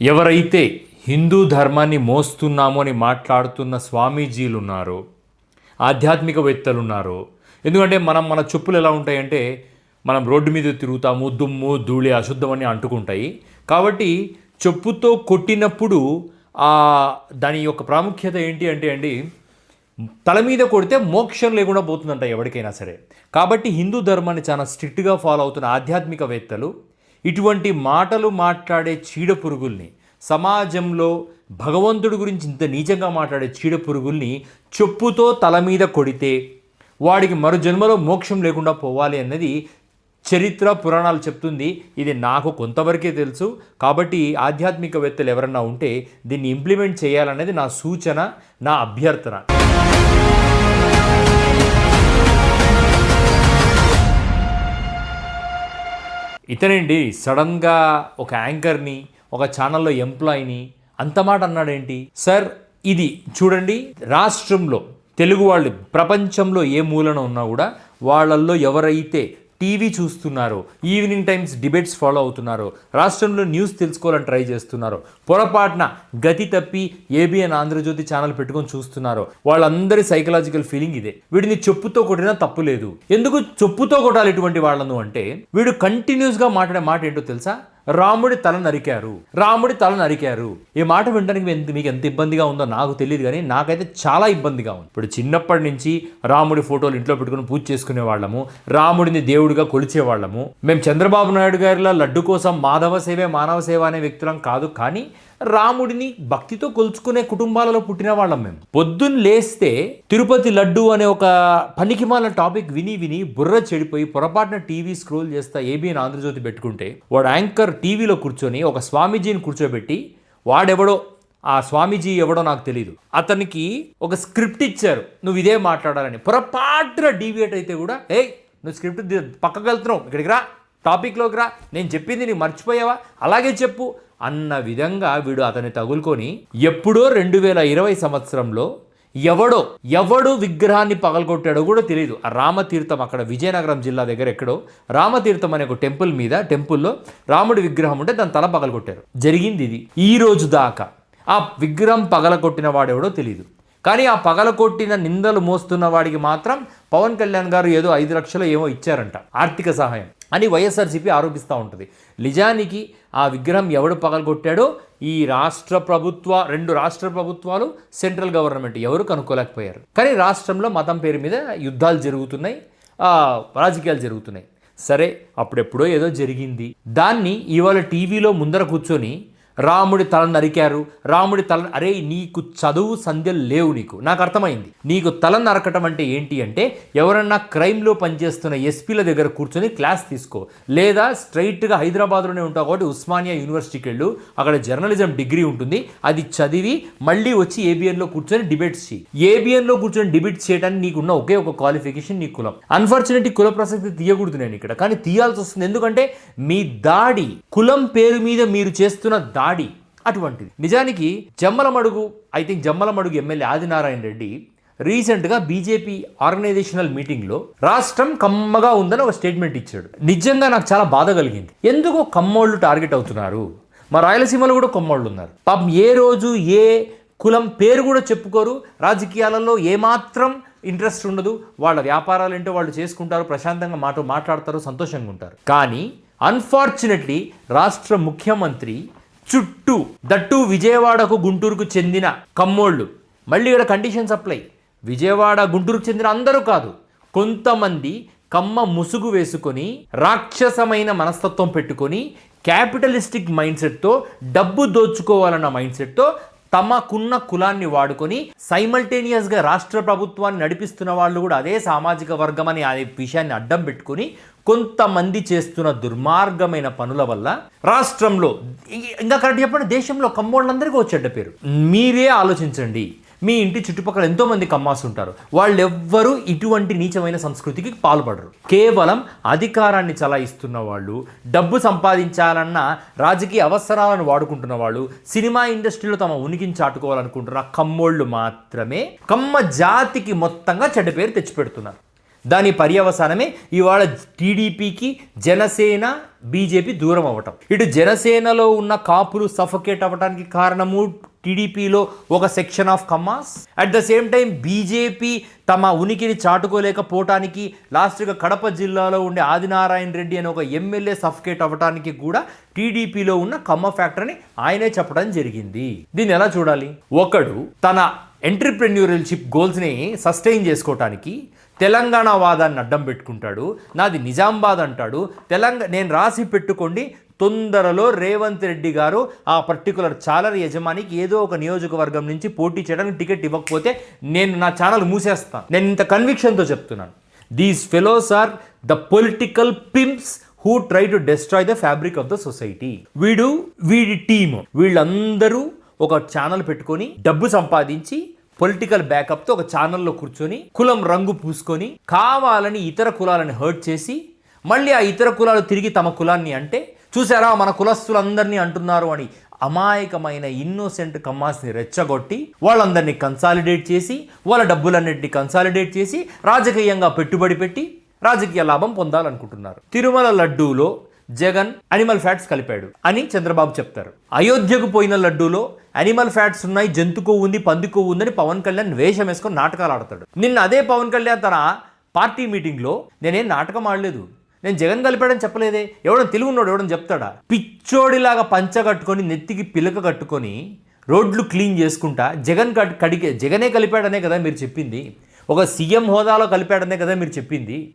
ఎవరైతే హిందూ ధర్మాన్ని మోస్తున్నాము అని మాట్లాడుతున్న స్వామీజీలు ఉన్నారో ఆధ్యాత్మికవేత్తలు ఉన్నారో ఎందుకంటే మనం మన చెప్పులు ఎలా ఉంటాయంటే మనం రోడ్డు మీద తిరుగుతాము దుమ్ము ధూళి అశుద్ధం అని అంటుకుంటాయి. కాబట్టి చెప్పుతో కొట్టినప్పుడు ఆ దాని యొక్క ప్రాముఖ్యత ఏంటి అంటే అండి తల మీద కొడితే మోక్షం లేకుండా పోతుందంట ఎవరికైనా సరే. కాబట్టి హిందూ ధర్మాన్ని చాలా స్ట్రిక్ట్గా ఫాలో అవుతున్న ఆధ్యాత్మికవేత్తలు ఇటువంటి మాటలు మాట్లాడే చీడ పురుగుల్ని సమాజంలో భగవంతుడి గురించి ఇంత నీచంగా మాట్లాడే చీడ పురుగుల్ని చెప్పుతో తల మీద కొడితే వాడికి మరో జన్మలో మోక్షం లేకుండా పోవాలి అన్నది చరిత్ర పురాణాలు చెప్తుంది. ఇది నాకు కొంతవరకే తెలుసు. కాబట్టి ఆధ్యాత్మికవేత్తలు ఎవరన్నా ఉంటే దీన్ని ఇంప్లిమెంట్ చేయాలనేది నా సూచన నా అభ్యర్థన. ఇతనేంటి? సడన్గా ఒక యాంకర్ని ఒక ఛానల్లో ఎంప్లాయీని అంత మాట అన్నాడేంటి? సార్ ఇది చూడండి రాష్ట్రంలో తెలుగు వాళ్ళు ప్రపంచంలో ఏ మూలన ఉన్నా కూడా వాళ్ళల్లో ఎవరైతే టీవీ చూస్తున్నారో ఈవినింగ్ టైమ్స్ డిబేట్స్ ఫాలో అవుతున్నారో రాష్ట్రంలో న్యూస్ తెలుసుకోవాలని ట్రై చేస్తున్నారో. పొరపాటున గతి తప్పి ఏబిఎన్ ఆంధ్రజ్యోతి ఛానల్ పెట్టుకొని చూస్తున్నారో. వాళ్ళందరి సైకలాజికల్ ఫీలింగ్ ఇదే. వీడిని చెప్పుతో కొట్టినా తప్పు లేదు. ఎందుకు చెప్పుతో కొట్టాలి ఇటువంటి వాళ్ళను అంటే వీడు కంటిన్యూస్గా మాట్లాడే మాట ఏంటో తెలుసా? రాముడి తల నరికారు. రాముడి తల నరికారు. ఈ మాట వినడానికి మీకు ఎంత ఇబ్బందిగా ఉందో నాకు తెలియదు కానీ నాకైతే చాలా ఇబ్బందిగా ఉంది. ఇప్పుడు చిన్నప్పటి నుంచి రాముడి ఫోటోలు ఇంట్లో పెట్టుకుని పూజ చేసుకునే వాళ్ళము. రాముడిని దేవుడిగా కొలిచే వాళ్ళము. మేము చంద్రబాబు నాయుడు గారిలా లడ్డు కోసం మాధవ సేవే మానవ సేవ అనే వ్యక్తులం కాదు కానీ రాముడిని భక్తితో కొలుచుకునే కుటుంబాలలో పుట్టిన వాళ్ళం మేము. పొద్దున్న లేస్తే తిరుపతి లడ్డు అనే ఒక పనికిమాల టాపిక్ విని విని బుర్ర చెడిపోయి పొరపాటున టీవీ స్క్రోల్ చేస్తా ఏబిఎన్ ఆంధ్రజ్యోతి పెట్టుకుంటే వాడు యాంకర్ టీవీలో కూర్చొని ఒక స్వామీజీని కూర్చోబెట్టి వాడెవడో ఆ స్వామీజీ ఎవడో నాకు తెలియదు అతనికి ఒక స్క్రిప్ట్ ఇచ్చారు నువ్వు ఇదే మాట్లాడాలని. పొరపాటున డీవియేట్ అయితే కూడా ఏయ్ నువ్వు స్క్రిప్ట్ పక్కకు వెళ్తున్నావు ఇక్కడికి రా టాపిక్లోకి రా నేను చెప్పింది నీకు మర్చిపోయావా? అలాగే చెప్పు అన్న విధంగా వీడు అతన్ని తగులుకొని ఎప్పుడో రెండు వేల ఇరవై సంవత్సరంలో ఎవడో ఎవడు విగ్రహాన్ని పగలగొట్టాడో కూడా తెలియదు ఆ రామతీర్థం అక్కడ విజయనగరం జిల్లా దగ్గర ఎక్కడో రామతీర్థం అనే ఒక టెంపుల్ మీద టెంపుల్లో రాముడి విగ్రహం ఉంటే దాని తల పగలగొట్టారు. జరిగింది ఇది. ఈ రోజు దాకా ఆ విగ్రహం పగలగొట్టిన వాడెవడో తెలియదు కానీ ఆ పగలకొట్టిన నిందలు మోస్తున్న వాడికి మాత్రం పవన్ కళ్యాణ్ గారు ఏదో ఐదు లక్షలు ఏమో ఇచ్చారంట ఆర్థిక సహాయం అని వైఎస్ఆర్సీపీ ఆరోపిస్తూ ఉంటుంది. నిజానికి ఆ విగ్రహం ఎవడు పగలగొట్టాడో ఈ రాష్ట్ర ప్రభుత్వ రెండు రాష్ట్ర ప్రభుత్వాలు సెంట్రల్ గవర్నమెంట్ ఎవరు కనుక్కోలేకపోయారు. కానీ రాష్ట్రంలో మతం పేరు మీద యుద్ధాలు జరుగుతున్నాయి రాజకీయాలు జరుగుతున్నాయి. సరే అప్పుడెప్పుడో ఏదో జరిగింది. దాన్ని ఇవాళ టీవీలో ముందర కూర్చొని రాముడి తల నరికారు. రాముడి తల అరే నీకు చదువు సంధ్యలు లేవు నీకు. నాకు అర్థమైంది. నీకు తల నరకటం అంటే ఏంటి అంటే ఎవరన్నా క్రైమ్లో పనిచేస్తున్న ఎస్పీల దగ్గర కూర్చొని క్లాస్ తీసుకో. లేదా స్ట్రైట్గా హైదరాబాద్లోనే ఉంటావు కాబట్టి ఉస్మానియా యూనివర్సిటీకి వెళ్ళు. అక్కడ జర్నలిజం డిగ్రీ ఉంటుంది. అది చదివి మళ్ళీ వచ్చి ఏబిఎన్లో కూర్చొని డిబేట్స్ చేయి ఏబిఎన్లో కూర్చొని డిబేట్ చేయడానికి నీకున్న ఒకే ఒక క్వాలిఫికేషన్ నీ కులం. అన్ఫార్చునేట్లీ కుల ప్రసక్తి తీయకూడదు నేను ఇక్కడ. కానీ తీయాల్సి వస్తుంది. ఎందుకంటే మీ దాడి కులం పేరు మీద మీరు చేస్తున్న దాడి అటువంటిది. నిజానికి Jammalamadugu I think Jammalamadugu MLA Adinarayana Reddy రీసెంట్గా బీజేపీ ఆర్గనైజేషనల్ మీటింగ్లో రాష్ట్రం కమ్మగా ఉందని ఒక స్టేట్మెంట్ ఇచ్చాడు. నిజంగా నాకు చాలా బాధ కలిగింది. ఎందుకు కమ్మోళ్ళు టార్గెట్ అవుతున్నారు. మా రాయలసీమలో కూడా కొమ్మోళ్ళు ఉన్నారు. పాపం ఏ రోజు ఏ కులం పేరు కూడా చెప్పుకోరు. రాజకీయాలలో ఏమాత్రం ఇంట్రెస్ట్ ఉండదు. వాళ్ళ వ్యాపారాలు ఏంటో వాళ్ళు చేసుకుంటారు ప్రశాంతంగా మాట మాట్లాడతారు సంతోషంగా ఉంటారు. కానీ అన్ఫార్చునేట్లీ రాష్ట్ర ముఖ్యమంత్రి చుట్టూ దట్టు విజయవాడకు గుంటూరుకు చెందిన కమ్మోళ్ళు. మళ్ళీ ఇక్కడ కండిషన్స్ అప్లై విజయవాడ గుంటూరుకు చెందిన అందరూ కాదు. కొంతమంది కమ్మ ముసుగు వేసుకొని రాక్షసమైన మనస్తత్వం పెట్టుకొని క్యాపిటలిస్టిక్ మైండ్ సెట్తో డబ్బు దోచుకోవాలన్న మైండ్ సెట్తో తమకున్న కులాన్ని వాడుకొని సైమల్టేనియస్గా రాష్ట్ర ప్రభుత్వాన్ని నడిపిస్తున్న వాళ్ళు కూడా అదే సామాజిక వర్గం అని అనే విషయాన్ని అడ్డం పెట్టుకొని కొంతమంది చేస్తున్న దుర్మార్గమైన పనుల వల్ల రాష్ట్రంలో ఇంకా కరెక్ట్ చెప్పండి దేశంలో కమ్మోళ్ళందరికీ వచ్చేట పేరు. మీరే ఆలోచించండి. మీ ఇంటి చుట్టుపక్కల ఎంతోమంది కమ్మాస్ ఉంటారు. వాళ్ళెవ్వరూ ఇటువంటి నీచమైన సంస్కృతికి పాల్పడరు. కేవలం అధికారాన్ని చలాయిస్తున్న వాళ్ళు డబ్బు సంపాదించాలన్న రాజకీయ అవసరాలను వాడుకుంటున్న వాళ్ళు సినిమా ఇండస్ట్రీలో తమ ఉనికిని చాటుకోవాలనుకుంటున్న కమ్మోళ్ళు మాత్రమే కమ్మ జాతికి మొత్తంగా చెడ్డ పేరు తెచ్చిపెడుతున్నారు. దాని పర్యవసానమే ఇవాళ టీడీపీకి జనసేన బీజేపీ దూరం అవ్వటం. ఇటు జనసేనలో ఉన్న కాపులు సఫకేట్ అవ్వడానికి కారణము టీడీపీలో ఒక section of Kammas. At the same time BJP తమ ఉనికిని చాటుకోలేకపోవటానికి లాస్ట్గా కడప జిల్లాలో ఉండే ఆదినారాయణ రెడ్డి అనే ఒక ఎమ్మెల్యే సఫికేట్ అవ్వటానికి కూడా టీడీపీలో ఉన్న కమ్మ ఫ్యాక్టర్ని ఆయనే చెప్పడం జరిగింది. దీన్ని ఎలా చూడాలి? ఒకడు తన ఎంటర్ప్రెన్యూరల్షిప్ గోల్స్ని సస్టైన్ చేసుకోవటానికి తెలంగాణ వాదాన్ని అడ్డం పెట్టుకుంటాడు. నాది నిజామాబాద్ అంటాడు. తెలంగాణ నేను రాసి పెట్టుకోండి తొందరలో రేవంత్ రెడ్డి గారు ఆ పర్టికులర్ ఛానల్ యజమానికి ఏదో ఒక నియోజకవర్గం నుంచి పోటీ చేయడానికి టికెట్ ఇవ్వకపోతే నేను నా ఛానల్ మూసేస్తాను నేను ఇంత కన్విక్షన్తో చెప్తున్నాను. These fellows are the political pimps who try to destroy the fabric of the society వీడు వీడి టీమ్ వీళ్ళందరూ ఒక ఛానల్ పెట్టుకొని డబ్బు సంపాదించి పొలిటికల్ బ్యాకప్తో ఒక ఛానల్లో కూర్చొని కులం రంగు పూసుకొని కావాలని ఇతర కులాలను హర్ట్ చేసి మళ్ళీ ఆ ఇతర కులాలు తిరిగి తమ కులాన్ని అంటే చూసారా మన కులస్తులందరినీ అంటున్నారు అని అమాయకమైన ఇన్నోసెంట్ కమ్మాస్ని రెచ్చగొట్టి వాళ్ళందరినీ కన్సాలిడేట్ చేసి వాళ్ళ డబ్బులన్నింటినీ కన్సాలిడేట్ చేసి రాజకీయంగా పెట్టుబడి పెట్టి రాజకీయ లాభం పొందాలనుకుంటున్నారు. తిరుమల లడ్డూలో జగన్ అనిమల్ ఫ్యాట్స్ కలిపాడు అని చంద్రబాబు చెప్తారు. అయోధ్యకు పోయిన లడ్డూలో అనిమల్ ఫ్యాట్స్ ఉన్నాయి జంతుకో ఉంది పంది కొవ్వు ఉందని పవన్ కళ్యాణ్ వేషం వేసుకొని నాటకాలు ఆడతాడు. నిన్న అదే పవన్ కళ్యాణ్ తన పార్టీ మీటింగ్లో నేనేం నాటకం ఆడలేదు. నేను జగన్ కలిపాడని చెప్పలేదే. ఎవడో తెలుగు ఉన్నాడు ఎవడని చెప్తాడా? పిచ్చోడిలాగా పంచ కట్టుకొని నెత్తికి పిలక కట్టుకొని రోడ్లు క్లీన్ చేసుకుంటా జగన్ కడిగే జగనే కలిపాడనే కదా మీరు చెప్పింది. ఒక సీఎం హోదాలో కలిపాడనే కదా మీరు చెప్పింది.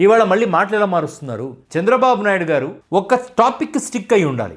ఇవాళ మళ్ళీ మాటలు ఎలా మారుస్తున్నారు? చంద్రబాబు నాయుడు గారు ఒక టాపిక్ స్టిక్ అయి ఉండాలి.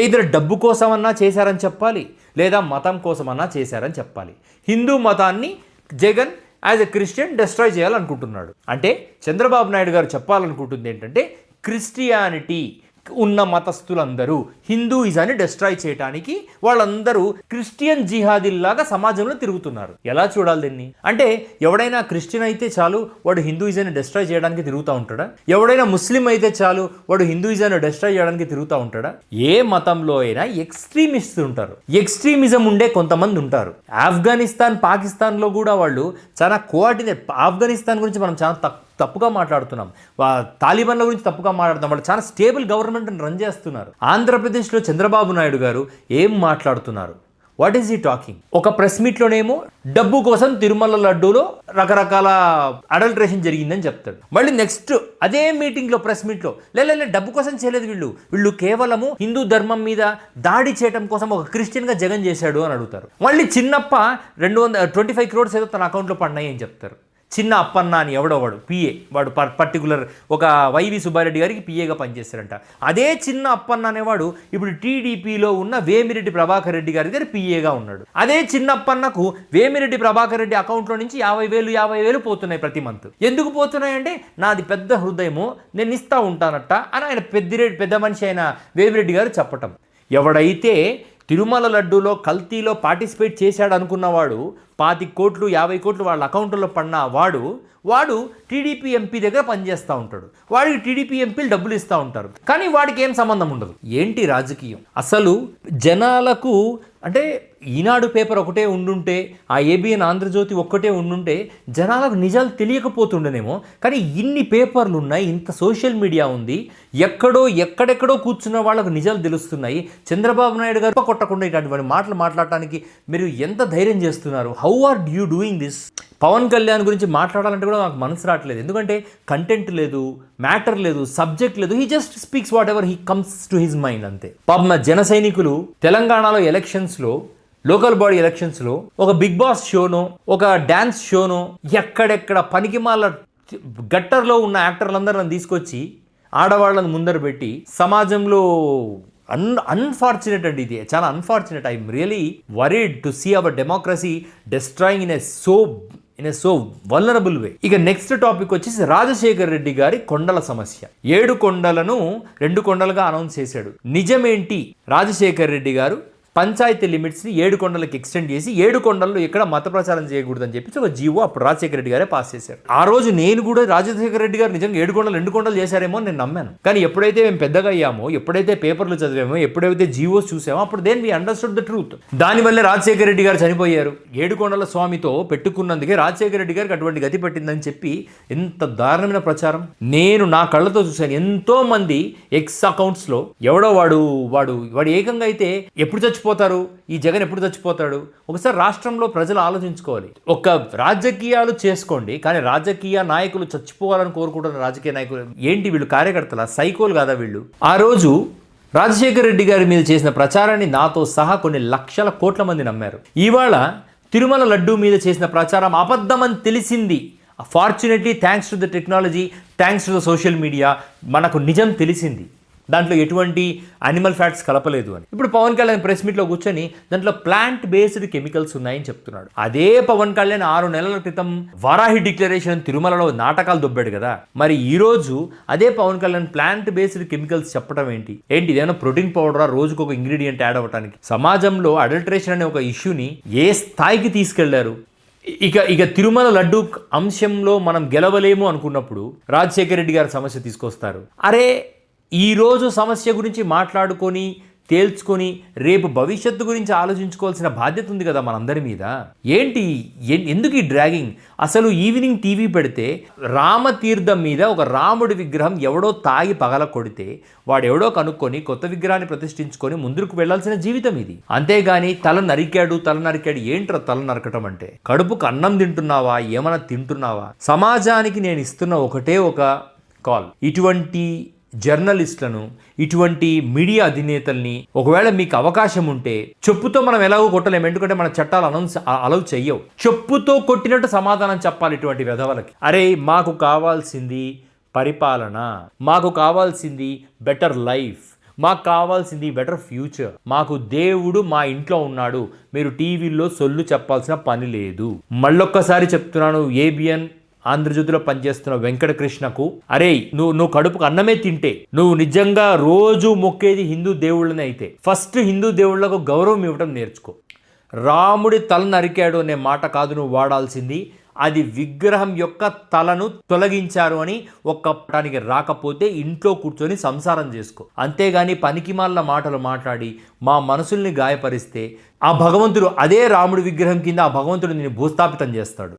ఇద్దరు డబ్బు కోసమన్నా చేశారని చెప్పాలి లేదా మతం కోసమన్నా చేశారని చెప్పాలి. హిందూ మతాన్ని Jagan as a Christian destroy చేయాలనుకుంటున్నాడు. అంటే చంద్రబాబు నాయుడు గారు చెప్పాలనుకుంటుంది ఏంటంటే క్రిస్టియానిటీ ఉన్న మతస్థులందరూ హిందూయిజాన్ని డిస్ట్రాయ్ చేయడానికి వాళ్ళందరూ క్రిస్టియన్ జిహాదీల్లాగా సమాజంలో తిరుగుతున్నారు. ఎలా చూడాలి దీన్ని? అంటే ఎవడైనా క్రిస్టియన్ అయితే చాలు వాడు హిందూయిజాన్ని డిస్ట్రాయ్ చేయడానికి తిరుగుతూ ఉంటాడా? ఎవడైనా ముస్లిం అయితే చాలు వాడు హిందూయిజాన్ని డిస్ట్రాయ్ చేయడానికి తిరుగుతూ ఉంటాడా? ఏ మతంలో అయినా ఎక్స్ట్రీమిస్ట్ ఉంటారు. ఎక్స్ట్రీమిజం ఉండే కొంతమంది ఉంటారు. ఆఫ్ఘనిస్తాన్ పాకిస్తాన్లో కూడా వాళ్ళు చాలా కోఆర్డినేట్ ఆఫ్ఘనిస్తాన్ గురించి మనం చాలా తక్కువ తప్పుగా మాట్లాడుతున్నాం. తాలిబన్ల తాలిబాన్ల గురించి తప్పుగా మాట్లాడుతున్నాం. వాళ్ళు చాలా స్టేబుల్ గవర్నమెంట్ని రన్ చేస్తున్నారు. ఆంధ్రప్రదేశ్లో చంద్రబాబు నాయుడు గారు ఏం మాట్లాడుతున్నారు? What is he talking? ఒక ప్రెస్ మీట్లోనేమో డబ్బు కోసం తిరుమల లడ్డూలో రకరకాల అడల్ట్రేషన్ జరిగిందని చెప్తాడు. మళ్ళీ నెక్స్ట్ అదే మీటింగ్లో ప్రెస్ మీట్లో లే డబ్బు కోసం చేయలేదు వీళ్ళు. వీళ్ళు కేవలము హిందూ ధర్మం మీద దాడి చేయడం కోసం ఒక క్రిస్టియన్గా జగన్ చేశాడు అని అడుగుతారు. మళ్ళీ చిన్నప్ప రెండు వందల ట్వంటీ ఫైవ్ క్రోడ్స్ ఏదో తన అకౌంట్లో పడినాయి అని చెప్తారు. చిన్న అప్పన్న అని ఎవడో వాడు పిఏ వాడు పర్ పర్టికులర్ ఒక వైవి సుబ్బారెడ్డి గారికి పిఏగా పనిచేస్తారంట అదే చిన్న అప్పన్న అనేవాడు ఇప్పుడు టీడీపీలో ఉన్న వేమిరెడ్డి ప్రభాకర్ రెడ్డి గారి దగ్గర పిఏగా ఉన్నాడు. అదే చిన్న అప్పన్నకు వేమిరెడ్డి ప్రభాకర్ రెడ్డి అకౌంట్లో నుంచి యాభై వేలు యాభై వేలు పోతున్నాయి ప్రతి మంత్ ఎందుకు పోతున్నాయి అంటే నాది పెద్ద హృదయము నేను ఇస్తా ఉంటానట అని ఆయన పెద్దిరెడ్డి పెద్ద మనిషి అయిన వేమిరెడ్డి గారు చెప్పటం. ఎవడైతే తిరుమల లడ్డూలో కల్తీలో పార్టిసిపేట్ చేశాడు అనుకున్నవాడు పాతి కోట్లు యాభై కోట్లు వాళ్ళ అకౌంట్లో పడిన వాడు వాడు టీడీపీ ఎంపీ దగ్గర పనిచేస్తూ ఉంటాడు. వాడికి టీడీపీ ఎంపీలు డబ్బులు ఇస్తూ ఉంటారు. కానీ వాడికి ఏం సంబంధం ఉండదు. ఏంటి రాజకీయం? అసలు జనాలకు అంటే ఈనాడు పేపర్ ఒకటే ఉండుంటే ఆ ఏబిఎన్ ఆంధ్రజ్యోతి ఒక్కటే ఉండుంటే జనాలకు నిజాలు తెలియకపోతుండేనేమో. కానీ ఇన్ని పేపర్లు ఉన్నాయి ఇంత సోషల్ మీడియా ఉంది ఎక్కడో ఎక్కడెక్కడో కూర్చున్న వాళ్ళకు నిజాలు తెలుస్తున్నాయి. చంద్రబాబు నాయుడు గారు కొట్టకుండా ఇటువంటి మాటలు మాట్లాడటానికి మీరు ఎంత ధైర్యం చేస్తున్నారు? How are you doing this Pawan Kalyan గురించి మాట్లాడాలంటే కూడా నాకు మనసు రావట్లేదు. ఎందుకంటే కంటెంట్ లేదు మ్యాటర్ లేదు సబ్జెక్ట్ లేదు. He just speaks whatever he comes to his mind అంతే. పాపం జన సైనికులు తెలంగాణలో ఎలక్షన్స్లో లోకల్ బాడీ ఎలక్షన్స్లో ఒక బిగ్ బాస్ షోనో ఒక డ్యాన్స్ షోనో ఎక్కడెక్కడ పనికిమాల గట్టర్లో ఉన్న యాక్టర్లందరూ తీసుకొచ్చి ఆడవాళ్ళని ముందర పెట్టి సమాజంలో అన్ అన్ఫార్చునేట్ అండి ఇది. చాలా unfortunate I'm really worried to see our democracy destroying in a so in a so vulnerable way ఇక నెక్స్ట్ టాపిక్ వచ్చేసి రాజశేఖర్ రెడ్డి గారి కొండల సమస్య. ఏడు కొండలను రెండు కొండలుగా అనౌన్స్ చేశాడు. నిజమేంటి రాజశేఖర్ రెడ్డి గారు? పంచాయతీ లిమిట్స్ని ఏడు కొండలకు ఎక్స్టెండ్ చేసి ఏడు కొండల్లో ఎక్కడ మత ప్రచారం చేయకూడదని చెప్పి ఒక జీవో అప్పుడు రాజశేఖర రెడ్డి గారే పాస్ చేశారు. ఆ రోజు నేను కూడా రాజశేఖర రెడ్డి గారు నిజంగా ఏడు కొండలు రెండు కొండలు చేశారేమో నేను నమ్మాను. కానీ ఎప్పుడైతే మేము పెద్దగా అయ్యామో ఎప్పుడైతే పేపర్లు చదివామో ఎప్పుడైతే జీవోస్ చూసామో అప్పుడు దేని వీ అండర్స్టూడ్ ద ట్రూత్. దానివల్లే రాజశేఖర రెడ్డి గారు చనిపోయారు. ఏడుకొండల స్వామితో పెట్టుకున్నందుకే రాజశేఖర రెడ్డి గారికి అటువంటి గతి పట్టిందని చెప్పి ఎంత దారుణమైన ప్రచారం. నేను నా కళ్ళతో చూశాను. ఎంతో మంది ఎక్స్ అకౌంట్స్లో ఎవడో వాడు వాడు వాడు ఏకంగా అయితే ఎప్పుడు చచ్చిపోతారు? ఈ జగన్ ఎప్పుడు చచ్చిపోతాడు? ఒకసారి రాష్ట్రంలో ప్రజలు ఆలోచించుకోవాలి. ఒక రాజకీయాలు చేసుకోండి కానీ రాజకీయ నాయకులు చచ్చిపోవాలని కోరుకుంటున్న రాజకీయ నాయకులు ఏంటి వీళ్ళు? కార్యకర్తల? సైకోలు కాదా వీళ్ళు? ఆ రోజు రాజశేఖర రెడ్డి గారి మీద చేసిన ప్రచారాన్ని నాతో సహా కొన్ని లక్షల కోట్ల మంది నమ్మారు. ఇవాళ తిరుమల లడ్డూ మీద చేసిన ప్రచారం అబద్ధమని తెలిసింది. Fortunately thanks to the technology thanks to the social media మనకు నిజం తెలిసింది. దాంట్లో ఎటువంటి అనిమల్ ఫ్యాట్స్ కలపలేదు అని. ఇప్పుడు పవన్ కళ్యాణ్ ప్రెస్ మీట్లో కూర్చొని దాంట్లో ప్లాంట్ బేస్డ్ కెమికల్స్ ఉన్నాయని చెప్తున్నాడు. అదే పవన్ కళ్యాణ్ ఆరు నెలల క్రితం వారాహి డిక్లరేషన్ తిరుమలలో నాటకాలు దొబ్బాడు కదా. మరి ఈరోజు అదే Pawan Kalyan plant based chemicals చెప్పడం ఏంటి? ఏంటి? ఇదేమైనా ప్రోటీన్ పౌడరా రోజుకు ఒక ఇంగ్రీడియంట్ యాడ్ అవ్వడానికి సమాజంలో అడల్ట్రేషన్ అనే ఒక ఇష్యూని ఏ స్థాయికి తీసుకెళ్ళారు? ఇక ఇక తిరుమల లడ్డు అంశంలో మనం గెలవలేము అనుకున్నప్పుడు రాజశేఖర రెడ్డి గారి సమస్య తీసుకొస్తారు. అరే ఈరోజు సమస్య గురించి మాట్లాడుకొని తేల్చుకొని రేపు భవిష్యత్తు గురించి ఆలోచించుకోవాల్సిన బాధ్యత ఉంది కదా మనందరి మీద. ఏంటి? ఎందుకు ఈ డ్రాగింగ్? అసలు ఈవినింగ్ టీవీ పెడితే రామతీర్థం మీద ఒక రాముడి విగ్రహం ఎవడో తాగి పగల కొడితే వాడెవడో కనుక్కొని కొత్త విగ్రహాన్ని ప్రతిష్ఠించుకొని ముందుకు వెళ్ళాల్సిన జీవితం ఇది. అంతేగాని తల నరికాడు తల నరికాడు ఏంట్రా తల నరకటం అంటే? కడుపుకు అన్నం తింటున్నావా? ఏమైనా తింటున్నావా? సమాజానికి నేను ఇస్తున్న ఒకటే ఒక కాల్. ఇటువంటి జర్నలిస్టులను ఇటువంటి మీడియా అధినేతల్ని ఒకవేళ మీకు అవకాశం ఉంటే చెప్పుతో మనం ఎలాగో కొట్టలేము ఎందుకంటే మన చట్టాలు అనౌన్స్ అలౌ చెయ్యవు. చెప్పుతో కొట్టినట్టు సమాధానం చెప్పాలి ఇటువంటి విధవలకి. అరే మాకు కావాల్సింది పరిపాలన. మాకు కావాల్సింది బెటర్ లైఫ్. మాకు కావాల్సింది బెటర్ ఫ్యూచర్. మాకు దేవుడు మా ఇంట్లో ఉన్నాడు. మీరు టీవీల్లో సొల్లు చెప్పాల్సిన పని లేదు. మళ్ళొక్కసారి చెప్తున్నాను ఏబిఎన్ ఆంధ్రజ్యోతిలో పనిచేస్తున్న వెంకటకృష్ణకు అరే నువ్వు నువ్వు కడుపుకు అన్నమే తింటే నువ్వు నిజంగా రోజు మొక్కేది హిందూ దేవుళ్ళని అయితే ఫస్ట్ హిందూ దేవుళ్ళకు గౌరవం ఇవ్వడం నేర్చుకో. రాముడి తల నరికాడు అనే మాట కాదు నువ్వు వాడాల్సింది అది విగ్రహం యొక్క తలను తొలగించారు అని ఒక్కటానికి రాకపోతే ఇంట్లో కూర్చొని సంసారం చేసుకో. అంతేగాని పనికిమాల మాటలు మాట్లాడి మా మనసుల్ని గాయపరిస్తే ఆ భగవంతుడు అదే రాముడి విగ్రహం కింద ఆ భగవంతుడు నేను భూస్థాపితం చేస్తాడు.